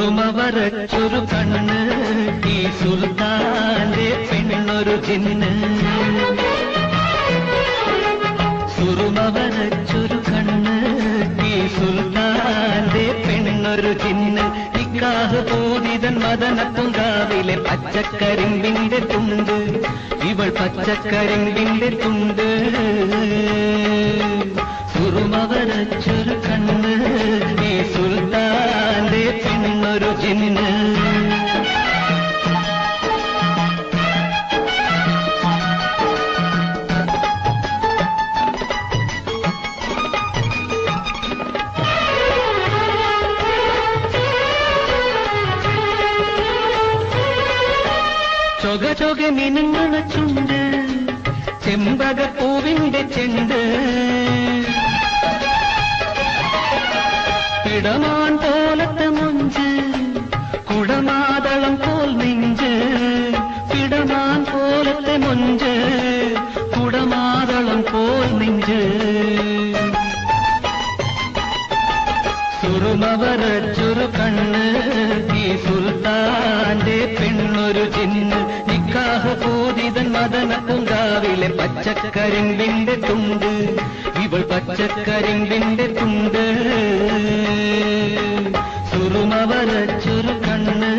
വരച്ചൊരു കണ്ണ് ഈ സുൽത്താന്റെ പെണ്ണൊരു ജിന്ന് സുറുമ വരച്ചൊരു കണ്ണ് ഈ സുൽത്താന്റെ പെണ്ണൊരു ജിന്ന് നിക്കാഹ് പൂതിതൻ മദനത്തുങ്കാവിലെ പച്ചക്കരിമ്പിന്റെ തുണ്ട് ഇവൾ പച്ചക്കരിമ്പിന്റെ തുണ്ട് സുറുമ വരച്ചൊരു കണ്ണ് ജിന്ന് ചൊക ചൊക മിനുങ്ങണ ചുണ്ട് ചെമ്പക പൂവിന്റെ ചെണ്ട്. ഇടമാൻ കുടമാതളം പോൽ നെഞ്ച് ചുരു കണ്ണ് ഈ സുൽത്താന്റെ പെണ്ണൊരു ചിന്ന്. നിക്കാഹ് പൂതിതൻ മദന പൂങ്കാവിലെ പച്ചക്കരിമ്പിന്റെ തുണ്ട്. ഇവൾ പച്ചക്കരിമ്പിന്റെ തുണ്ട്. സുറുമവരച്ചൊരു കണ്ണ്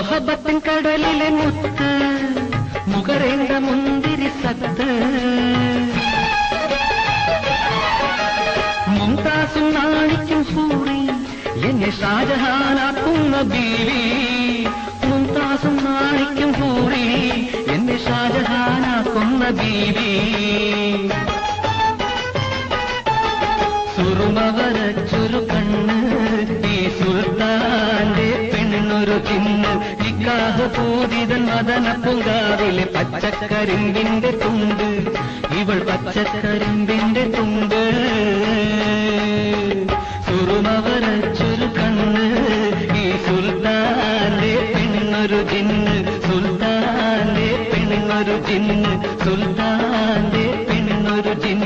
മൊഹബത്തിൻ കടലിലെ മുത്ത് മുകരേണ്ട മുന്തിരി സത്ത്. മുംതാസും നാണിക്കും സൂറി എന്നെ ഷാജഹാനാക്കുന്ന ബീവി. മുംതാസും നാണിക്കും സൂറി എന്നെ ഷാജഹാനാക്കുന്ന ബീവി. സുറുമവര ചുരുക്കണ്ണ് ഈ സുൽത്താന്റെ പെണ്ണൊരു ചിന്ന് സ്നേഹപൂരിതൻ മദന പൂങ്കാവിലെ പച്ചക്കരിമ്പിന്റെ തുണ്ട് ഇവൾ പച്ചക്കരിമ്പിന്റെ തുണ്ട് സുറുമവരച്ചൊരു കണ്ണ്. ഈ സുൽത്താന്റെ പെണ്ണൊരു ജിന്ന്. സുൽത്താന്റെ പെണ്ണൊരു ജിന്ന്. സുൽത്താന്റെ പെണ്ണൊരു ജിന്ന്.